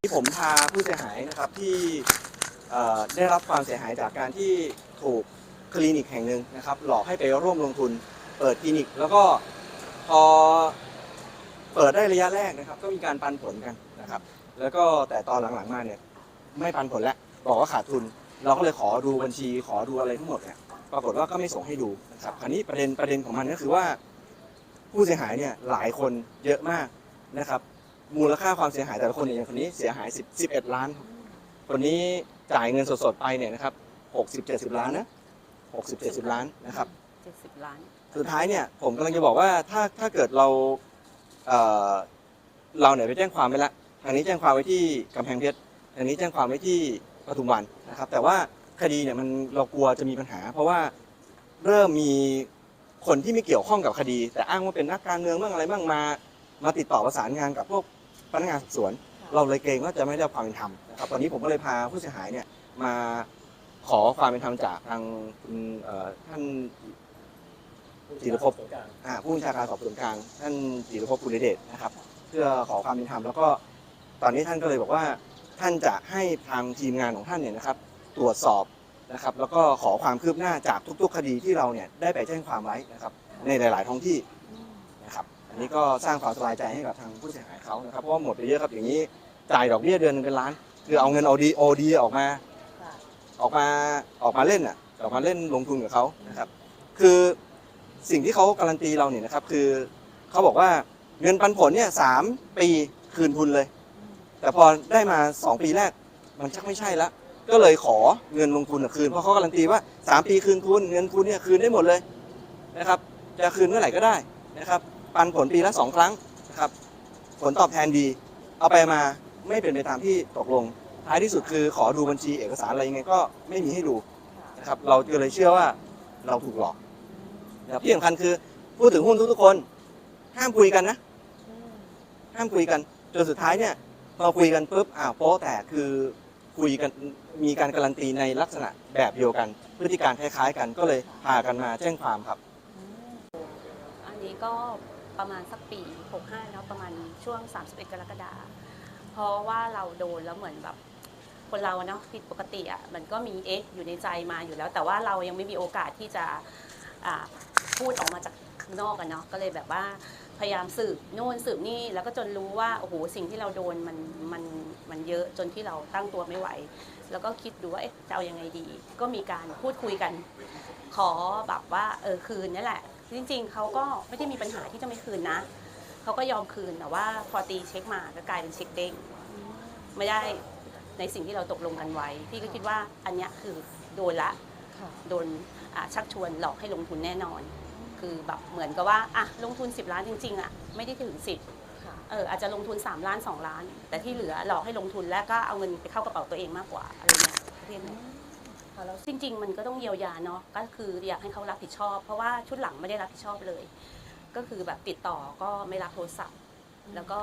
ที่ผมพาผู้เสียหายนะครับที่เอ่อได้รับความเสียหายจากการที่ถูกคลินิกแห่งหนึ่งนะครับ หลอกให้ไปร่วมลงทุนเปิดคลินิก แล้วก็พอเปิดได้ระยะแรกนะครับ ก็มีการปันผลกันนะครับ แล้วก็แต่ตอนหลังๆมาเนี่ยไม่ปันผลแล้วบอกว่าขาดทุน เราก็เลยขอดูบัญชีขอดูอะไรทั้งหมดเนี่ย ปรากฏว่าก็ไม่ส่งให้ดูนะครับคราวนี้ประเด็นประเด็นของมันก็คือว่า ผู้เสียหายเนี่ยหลายคนเยอะมากนะครับ มูลค่าความเสียหายแต่ละคนเนี่ยอย่างคนนี้เสียหาย10 11 ล้านครับคนนี้จ่ายเงินสดๆไปเนี่ยนะครับ60 70 ล้านนะ60 70 ล้านนะครับเจ็ดสิบล้าน สุดท้ายเนี่ยผมกำลังจะบอกว่าถ้าถ้าเกิดเราเอ่อเราเนี่ยไปแจ้งความไปแล้วทางนี้แจ้งความไว้ที่กำแพงเพชรทางนี้แจ้งความไว้ที่ปทุมวันนะครับ แต่ว่า คดีเนี่ยมันเรากลัวจะมีปัญหา เพราะว่าเริ่มมีคนที่ไม่เกี่ยวข้องกับคดี แต่อ้างว่าเป็นนักการเมืองบ้างอะไรบ้างมา มาติดต่อประสานงานกับพวกพนักงานสอบสวน เราเลยเกรงว่าจะไม่ได้รับความเป็นธรรมนะครับตอนนี้ผมก็เลยพาผู้เสียหายเนี่ยมาขอความเป็นธรรมจากทางคุณเอ่อท่านจิรภพอ่าผู้บัญชาการสอบสวนกลาง ท่านจิรภพภูริเดชนะครับ เพื่อขอความเป็นธรรมแล้วก็ตอนนี้ท่านก็เลยบอกว่าท่านจะให้ทางทีมงานของท่านเนี่ยนะครับ ตรวจสอบนะครับแล้วก็ขอความคืบหน้าจากทุก ๆ คดีที่เราเนี่ยได้ไปแจ้งความไว้นะครับในหลาย ๆ ท้องที่นะครับอันนี้ก็สร้างความสบายใจให้กับทางผู้เสียหายเขานะครับเพราะว่าหมดไปเยอะครับอย่างนี้จ่ายดอกเบี้ยเดือนนึงเป็นล้าน คือเอาเงินโอดีโอดีออกมาออกมาออกมาเล่นอะออกมาเล่นลงทุนกับเขานะครับคือสิ่งที่เขาการันตีเราเนี่ยนะครับคือเขาบอกว่าเงินปันผลเนี่ยสามปีคืนทุนเลย แต่พอได้มาสองปีแรกมันชักไม่ใช่ละ ก็เลยขอเงินลงทุนคืนเพราะเขาการันตีว่าสามปีคืนทุนเงินทุนเนี่ยคืนได้หมดเลยนะครับ จะคืนเมื่อไหร่ก็ได้นะครับ ปันผลปีละสองครั้งนะครับ ผลตอบแทนดี เอาไปมาไม่เป็นไปตามที่ตกลง ท้ายที่สุดคือขอดูบัญชีเอกสารอะไรยังไงก็ไม่มีให้ดูนะครับ เราก็เลยเชื่อว่าเราถูกหลอกนะครับที่สำคัญคือพูดถึงหุ้นทุกๆคน ห้ามคุยกันนะ ห้ามคุยกันจนสุดท้ายเนี่ยพอคุยกันปุ๊บอ้าวโป๊ะแตกคือ คุยกันมีการการันตีในลักษณะแบบเดียวกัน พฤติการคล้ายๆกันก็เลยพากันมาแจ้งความครับ อันนี้ก็ประมาณสักปี 65เนาะประมาณช่วง 31 กรกฎาคมเพราะว่าเราโดนแล้วเหมือนแบบคนเราเนาะผิดปกติอะมันก็มีเอ๊ะอยู่ในใจมาอยู่แล้ว แต่ว่าเรายังไม่มีโอกาสที่จะอ่าพูดออกมาจากข้างนอกกันเนาะก็เลยแบบว่าพยายามสืบโน่นสืบนี่แล้วก็จนรู้ว่าโอ้โหสิ่งที่เราโดนมันมัน มันเยอะจนที่เราตั้งตัวไม่ไหว แล้วก็คิดดูว่าเอ๊ะจะเอายังไงดี ก็มีการพูดคุยกัน ขอแบบว่าเออคืนนี่แหละ จริง ๆเขาก็ไม่ได้มีปัญหาที่จะไม่คืนนะเขาก็ยอมคืนแต่ว่าพอตีเช็คมาก็กลายเป็นเช็คเด้งไม่ได้ในสิ่งที่เราตกลงกันไว้ พี่ก็คิดว่าอันเนี้ยคือโดนละโดนอ่าชักชวนหลอกให้ลงทุนแน่นอน คือแบบเหมือนกับว่าอะลงทุน 10 ล้านจริงๆอะไม่ได้ถึง 10 เอออาจจะลงทุน 3 ล้าน 2 ล้าน แต่ที่เหลือหลอกให้ลงทุนแล้วก็เอาเงินไปเข้ากระเป๋าตัวเองมากกว่าอะไรเงี้ยประเภทนี้จริง ๆ มันก็ต้องเยียวยาเนาะก็คืออยากให้เขารับผิดชอบ เพราะว่าชุดหลังไม่ได้รับผิดชอบเลย ก็คือแบบติดต่อก็ไม่รับโทรศัพท์ แล้วก็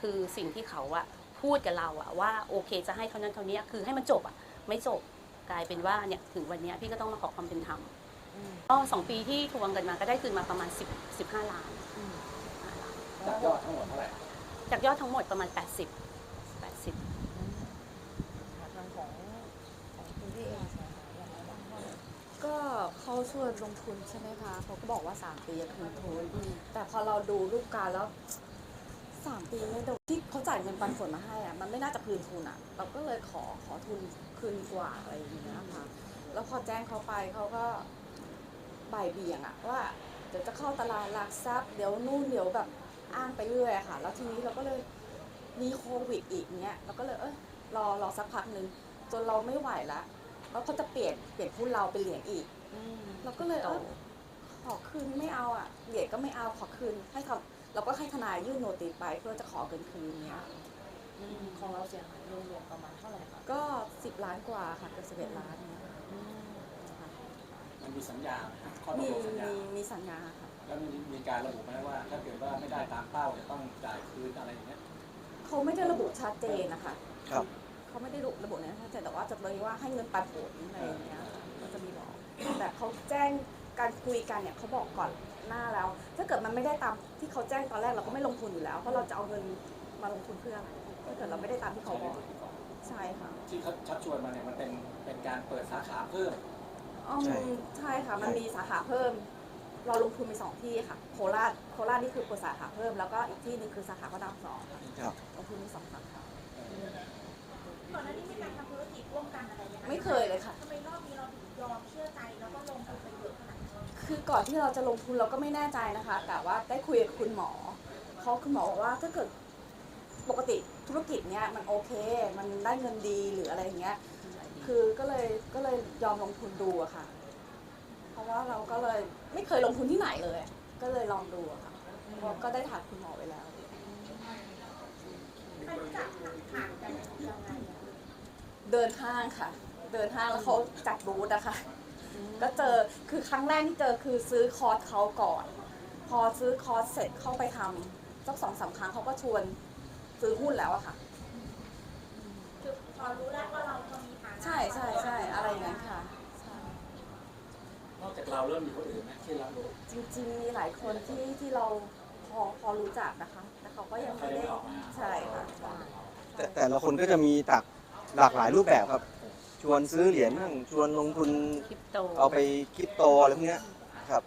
คือสิ่งที่เขาอะพูดกับเราอะว่าโอเคจะให้เท่านั้นเท่านี้คือให้มันจบอะไม่จบกลายเป็นว่าเนี่ยถึงวันเนี้ยพี่ก็ต้องมาขอความเป็นธรรมก็สองปีที่ทวงกันมาก็ได้คืนมาประมาณ10 15ล้าน จากยอดทั้งหมดเท่าไหร่จากยอดทั้งหมดประมาณ 80 80 ทางของของคุณพี่เองเสียหายยังไงบ้างคะก็เขาชวนลงทุนใช่ไหมคะเขาก็บอกว่า 3 ปีจะคืนทุน แต่พอเราดูรูปการแล้วสามปีไม่โดนที่เขาจ่ายเงินปันผลมาให้อะมันไม่น่าจะคืนทุนอะเราก็เลยขอขอทุนคืนดีกว่าอะไรอย่างเงี้ยค่ะแล้วพอแจ้งเขาไปเขาก็บ่ายเบี่ยงอะว่าเดี๋ยวจะเข้าตลาดหลักทรัพย์เดี๋ยวนู่นเดี๋ยวแบบ อ้างไปเรื่อยอะค่ะ แล้วทีนี้เราก็เลยมีโควิดอีกเนี้ยเราก็เลยเออรอรอสักพักหนึ่งจนเราไม่ไหวละแล้วเขาจะเปลี่ยนเปลี่ยนหุ้นเราเป็นเหรียญอีกเราก็เลยเออขอคืนไม่เอาอะเหรียญก็ไม่เอาขอคืนให้เขาเราก็ให้ทนายยื่นโนติสไปเพื่อจะขอเงินคืนเนี้ยของเราเสียหายรวมๆประมาณเท่าไหร่คะก็สิบล้านกว่าค่ะเกือบสิบเอ็ดล้านเนี่ยค่ะมันมีสัญญาข้อตมีกลงสัญญามีมีสัญญาค่ะ แล้วมีมีการระบุไหมว่า ถ้าเกิดว่าไม่ได้ตามเป้าจะต้องจ่ายคืนอะไรอย่างเงี้ยเขาไม่ได้ระบุชัดเจนนะคะครับเขาไม่ได้ระบุในนั้นชัดเจนแต่ว่าจะมีว่าให้เงินปันผลอะไรอย่างเงี้ยค่ะก็จะมีบอกแบบเขาแจ้งการคุยกันเนี่ยเขาบอกก่อนหน้าแล้ว ถ้าเกิดมันไม่ได้ตามที่เขาแจ้งตอนแรกเราก็ไม่ลงทุนอยู่แล้ว เพราะเราจะเอาเงินมาลงทุนเพื่ออะไรถ้าเกิดเราไม่ได้ตามที่เขาบอกใช่ค่ะที่เขาชักชวนมาเนี่ยมันเป็นเป็นการเปิดสาขาเพิ่มอืมใช่ใช่ค่ะมันมีสาขาเพิ่ม เราลงทุนไปสองที่ค่ะ โคราชโคราชนี่คือเปิดสาขาเพิ่มแล้วก็อีกที่หนึงคือสาขาพระรามสองค่ะครับ ลงทุนมีสองสาขาก่อนหน้านี้มีการทำธุรกิจร่วมกันอะไรไหมคะไม่เคยเลยค่ะ ทำไมรอบนี้เราถึงยอมเชื่อใจแล้วก็ลงทุนไปเยอะขนาดนี้คือก่อนที่เราจะลงทุนเราก็ไม่แน่ใจนะคะแต่ว่าได้คุยกับคุณหมอเขาคุณหมอบอกว่าถ้าเกิดปกติธุรกิจเนี้ยมันโอเค มันได้เงินดีหรืออะไรอย่างเงี้ย คือก็เลยก็เลยยอมลงทุนดูอะค่ะ เพราะว่าเราก็เลยไม่เคยลงทุนที่ไหนเลย ก็เลยลองดูอะค่ะเพราะก็ได้ถามคุณหมอไว้แล้ว ใครรู้จักผ่านกันยังไงอะเดินห้างค่ะ เดินห้างแล้วเขาจัดบูธอะค่ะ ก็เจอ คือครั้งแรกที่เจอคือซื้อคอร์สเขาก่อน พอซื้อคอร์สเสร็จเข้าไปทำสักสองสามครั้งเขาก็ชวนซื้อหุ้นแล้วอะค่ะ คือพอรู้แล้วว่าเราก็มีฐานะ ใช่ใช่ใช่อะไรอย่างนั้นค่ะใช่ น อกจากเราเริ่มมีคนอื่นไหมที่รับรู้จริง ๆ มีหลายคนที่ที่เราพอพอรู้จักนะคะ แต่เขาก็ยังไม่ได้ใช่ค่ะใช่แต่แต่ละคนก็จะมีตักหลากหลายรูปแบบครับ ชวนซื้อเหรียญบ้างชวนลงทุนคริปโตเอาไปคริปโตอะไรพวกเนี้ยครับ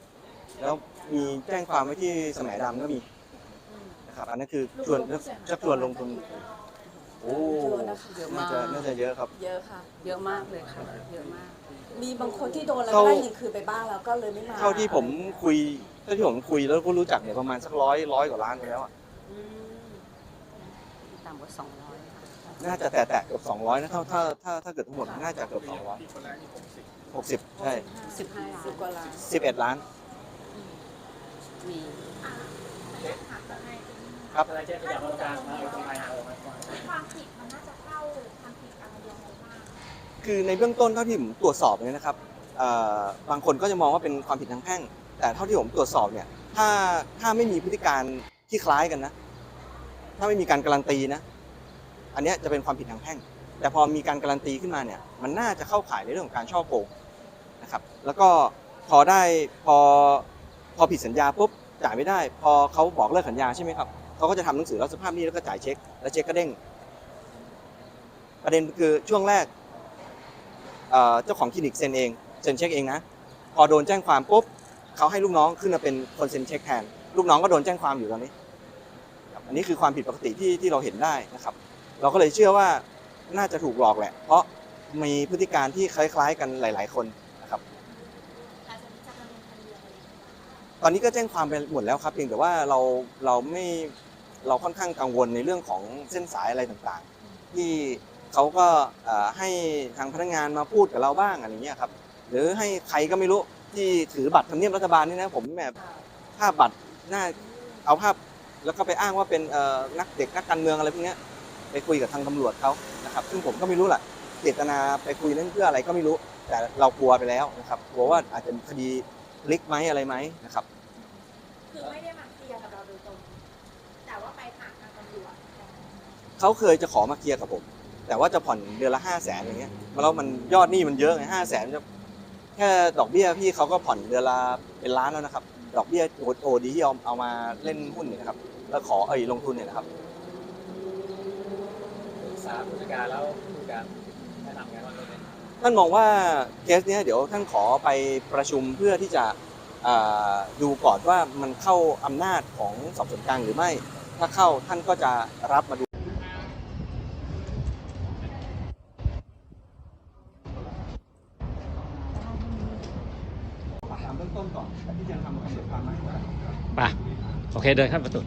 แล้วมีแจ้งความไว้ที่สมัยดำก็มีนะครับอันนั้นคือชวนชักชวนลงทุนโอ้เยอะนะคะเยอะน่ามากจะน่าจะเยอะครับ เยอะค่ะ เยอะมากเลยค่ะ เยอะมาก มีบางคนที่โดนแล้วเขาก็ได้เงินคืนไปบ้างแล้วก็เลยไม่มาเท่าที่ผมคุยเท่าที่ผมคุยแล้วก็รู้จักเนี่ยประมาณสักร้อยร้อยกว่าล้านไปแล้วอะต่ำกว่าสองร้อยค่ะน่าจะแตะแตะเกือบสองร้อยนะถ้าถ้าถ้าถ้าเกิดทั้งหมดน่าจะเกือบสองร้อยหกสิบใช่สิบห้าล้าสิบนกว่าล้านสิบเอ็ดล้าน มีอะไม่ได้ถามยังไงครับ อะไรเจ๊ขยับมาตรงกลางมาตรงกลางเอามา ความผิดมันน่าจะเข้าทำผิดอะไรยังไงบ้าง คือในเบื้องต้นเท่าที่ผมตรวจสอบเนี่ยนะครับบางคนก็จะมองว่าเป็นความผิดทางแพ่ง แต่เท่าที่ผมตรวจสอบเนี่ยถ้าถ้าไม่มีพฤติการที่คล้ายกันนะ ถ้าไม่มีการการันตีนะ อันนี้จะเป็นความผิดทางแพ่ง แต่พอมีการการันตีขึ้นมาเนี่ยมันน่าจะเข้าข่ายในเรื่องของการช่อโกงนะครับ แล้วก็พอได้พอพอผิดสัญญาปุ๊บจ่ายไม่ได้ พอเขาบอกเลิกสัญญาใช่ไหมครับเขาก็จะทำหนังสือรับสภาพหนี้แล้วก็จ่ายเช็ค แล้วเช็คก็เด้งประเด็นคือช่วงแรก เจ้าของคลินิกเซ็นเองเซ็นเช็คเองนะพอโดนแจ้งความปุ๊บเขาให้ลูกน้องขึ้นมาเป็นคนเซ็นเช็คแทนลูกน้องก็โดนแจ้งความอยู่ตอนนี้อันนี้คือความผิดปกติที่ที่เราเห็นได้นะครับ เราก็เลยเชื่อว่าน่าจะถูกหลอกแหละ เพราะมีพฤติการที่คล้าย ๆ กันหลาย ๆ คนนะครับ ตอนนี้ก็แจ้งความไปหมดแล้วครับเพียงแต่ว่าเราเราไม่เราค่อนข้างกังวลในเรื่องของเส้นสายอะไรต่างๆ ที่ เขาก็เอ่อให้ทางพนักงานมาพูดกับเราบ้างอะไรเงี้ยครับ หรือให้ใครก็ไม่รู้ที่ถือบัตรทำเนียบรัฐบาลนี่นะผมแบบภาพบัตรหน้าเอาภาพแล้วก็ไปอ้างว่าเป็นเอ่อนักเด็กนักการเมืองอะไรพวกเนี้ยไปคุยกับทางตำรวจเขานะครับ ซึ่งผมก็ไม่รู้แหละเจตนาไปคุยนั่นเพื่ออะไรก็ไม่รู้ แต่เรากลัวไปแล้วนะครับกลัวว่าอาจจะมีคดีพลิกไหมอะไรไหมนะครับคือไม่ได้มาเคลียร์กับเราโดยตรงแต่ว่าไปผ่านทางตำรวจเขาเคยจะขอมาเคลียร์กับผม แต่ว่าจะผ่อนเดือนละห้าแสนอย่างเงี้ยแล้วมันยอดหนี้มันเยอะไงห้าแสนจะแค่ดอกเบี้ยพี่เขาก็ผ่อนเดือนละเป็นล้านแล้วนะครับ ดอกเบี้ยโอโอดีที่เอาเอามาเล่นหุ้นเนี่ยนะครับแล้วขอเอ้ยลงทุนเนี่ยนะครับปรึกษาผู้จัดการแล้วผู้จัดการแนะนำไงบ้างเรื่องนี้ท่านมองว่าเคสเนี้ยเดี๋ยวท่านขอไปประชุมเพื่อที่จะอ่าดูก่อนว่ามันเข้าอำนาจของสอบสวนกลางหรือไม่ ถ้าเข้าท่านก็จะรับมาดู ต้นก่อนที่จะทำคำเดือความไหมไปโอเคเดินเข้าประตู